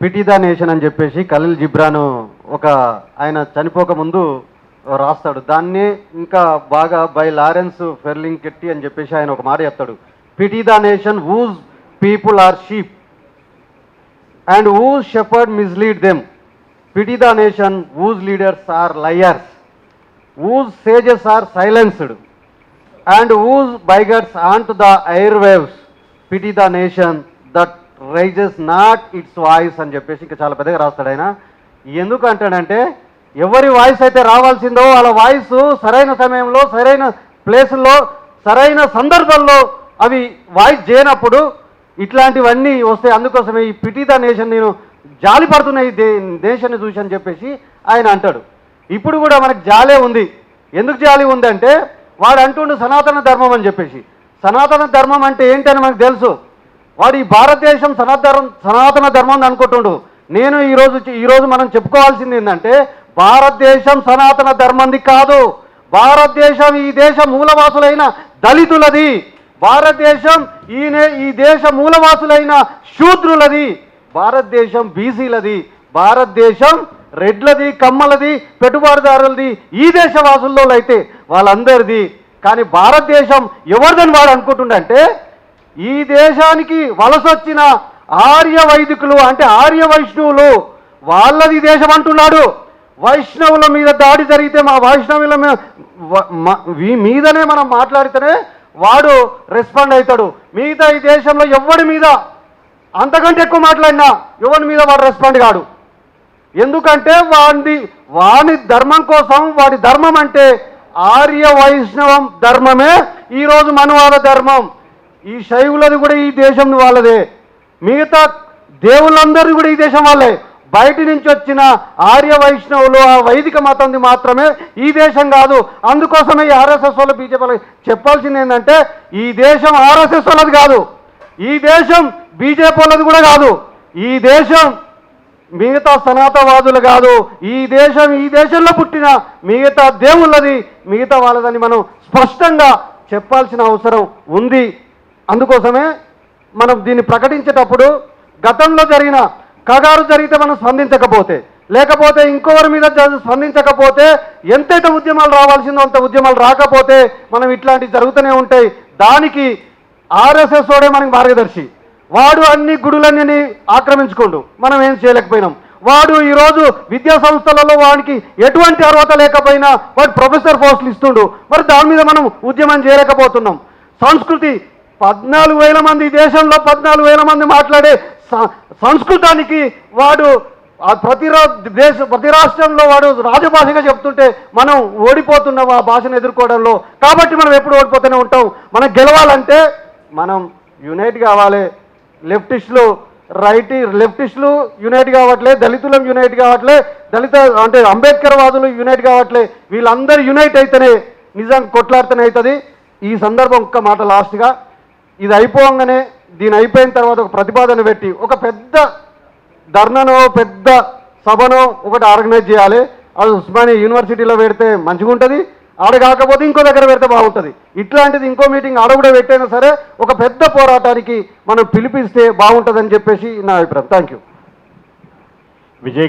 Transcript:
పిటిదా nation అని చెప్పేసి ఖలీల్ జిబ్రాను ఒక ఆయన చనిపోకముందు రాస్తాడు. దాన్ని ఇంకా బాగా బై లారెన్స్ ఫెర్లింగ్ కెట్టి అని చెప్పేసి ఆయన ఒక మాట చెప్తాడు. Pity the nation whose people are sheep and whose shepherd mislead them pity the nation whose leaders are liars whose sages are silenced and whose bigots on to the airwaves pity the nation that raises not its voice అని చెప్పేసి ఇంకా చాలా పెద్దగా రాస్తాడు ఆయన. ఎందుకు అంటాడంటే ఎవరి voice అయితే రావాల్సిందో వాళ్ళ వాయిస్ సరైన సమయంలో సరైన ప్లేసుల్లో సరైన సందర్భంలో అవి వాయిస్ చేయనప్పుడు ఇట్లాంటివన్నీ వస్తాయి అందుకోసమే ఈ పిటిదా నేషన్ నేను జాలి పడుతున్న ఈ దే దేశాన్ని చూసి అని చెప్పేసి ఆయన అంటాడు. ఇప్పుడు కూడా మనకు జాలే ఉంది. ఎందుకు జాలి ఉందంటే వాడు అంటుండు సనాతన ధర్మం అని చెప్పేసి. సనాతన ధర్మం అంటే ఏంటని మనకు తెలుసు. వాడు ఈ భారతదేశం సనాతన సనాతన ధర్మం అనుకుంటుండు. నేను ఈరోజు ఈరోజు మనం చెప్పుకోవాల్సింది ఏంటంటే భారతదేశం సనాతన ధర్మంది కాదు. భారతదేశం ఈ దేశ మూలవాసులైన దళితులది. భారతదేశం ఈ నే- ఈ దేశ మూలవాసులైన శూద్రులది. భారతదేశం బీసీలది. భారతదేశం రెడ్లది కమ్మలది పెట్టుబడిదారులది ఈ దేశ వాసుల్లో అయితే వాళ్ళందరిది. కానీ భారతదేశం ఎవరిదని వాడు అనుకుంటుండంటే ఈ దేశానికి వలసొచ్చిన ఆర్య వైదికులు అంటే ఆర్య వైష్ణవులు వాళ్ళది ఈ దేశం అంటున్నాడు. వైష్ణవుల మీద దాడి జరిగితే మా వైష్ణవుల మీద వీ- మీదనే మనం మాట్లాడితేనే వాడు రెస్పాండ్ అవుతాడు మిగతా ఈ దేశంలో ఎవడి మీద? అంతకంటే ఎక్కువ మాట్లాడినా ఎవరి మీద వాడు రెస్పాండ్ కాడు? ఎందుకంటే వాడి వాని ధర్మం కోసం వాడి ధర్మం అంటే ఆర్య వైష్ణవం ధర్మమే ఈరోజు మనవాద ధర్మం. ఈ శైవులది కూడా ఈ దేశం వాళ్ళదే. మిగతా దేవుళ్ళందరూ కూడా ఈ దేశం వాళ్ళే. బయట నుంచి వచ్చిన ఆర్య వైష్ణవులు ఆ వైదిక మతంది మాత్రమే ఈ దేశం కాదు. అందుకోసమే ఈ ఆర్ఎస్ఎస్ వాళ్ళు బీజేపీ చెప్పాల్సింది ఏంటంటే ఈ దేశం ఆర్ఎస్ఎస్ వాళ్ళది కాదు. ఈ దేశం బీజేపీ వాళ్ళది కూడా కాదు. ఈ దేశం మిగతా సనాతవాదులు కాదు. ఈ దేశం ఈ దేశంలో పుట్టిన మిగతా దేవుళ్ళది మిగతా వాళ్ళదని మనం స్పష్టంగా చెప్పాల్సిన అవసరం ఉంది. అందుకోసమే మనం దీన్ని ప్రకటించేటప్పుడు గతంలో జరిగిన కగారు జరిగితే మనం స్పందించకపోతే లేకపోతే ఇంకొకరి మీద స్పందించకపోతే ఎంతైతే ఉద్యమాలు రావాల్సిందో అంత ఉద్యమాలు రాకపోతే మనం ఇట్లాంటివి జరుగుతూనే ఉంటాయి. దానికి ఆర్ఎస్ఎస్ వాడే మనకి మార్గదర్శి. వాడు అన్ని గుడులన్నీ ఆక్రమించుకోండు. మనం ఏం చేయలేకపోయినాం. వాడు ఈరోజు విద్యా సంస్థలలో వాడికి ఎటువంటి అర్హత లేకపోయినా వాడు ప్రొఫెసర్ పోస్టులు ఇస్తుండు. మరి దాని మీద మనం ఉద్యమం చేయలేకపోతున్నాం. సంస్కృతి పద్నాలుగు వేల మంది ఈ దేశంలో పద్నాలుగు వేల మంది మాట్లాడే సంస్కృతానికి వాడు ప్రతి రా- దేశ ప్రతి రాష్ట్రంలో వాడు రాజభాషగా చెప్తుంటే మనం ఓడిపోతున్నాం ఆ భాషను ఎదుర్కోవడంలో. కాబట్టి మనం ఎప్పుడు ఓడిపోతూనే ఉంటాం. మనం గెలవాలంటే మనం యునైట్ కావాలి. లెఫ్టిస్టులు రైట్ లెఫ్టిస్టులు యునైట్ కావట్లే దళితులం యునైట్ కావట్లే దళిత అంటే అంబేద్కర్ వాదులు యునైట్ కావట్లే వీళ్ళందరూ యునైట్ అయితేనే నిజం కొట్లాడితేనే అవుతుంది. ఈ సందర్భం ఒక్క మాట లాస్ట్గా ఇది అయిపోగానే దీని అయిపోయిన తర్వాత ఒక ప్రతిపాదన పెట్టి ఒక పెద్ద ధర్ననో పెద్ద సభనో ఒకటి ఆర్గనైజ్ చేయాలి. అది ఉస్మానియా యూనివర్సిటీలో పెడితే మంచిగా ఉంటుంది ఆడ కాకపోతే ఇంకో దగ్గర పెడితే బాగుంటుంది. ఇట్లాంటిది ఇంకో మీటింగ్ ఆడ కూడా పెట్టైనా సరే ఒక పెద్ద పోరాటానికి మనం పిలిపిస్తే బాగుంటుందని చెప్పేసి నా అభిప్రాయం. Thank you Vijay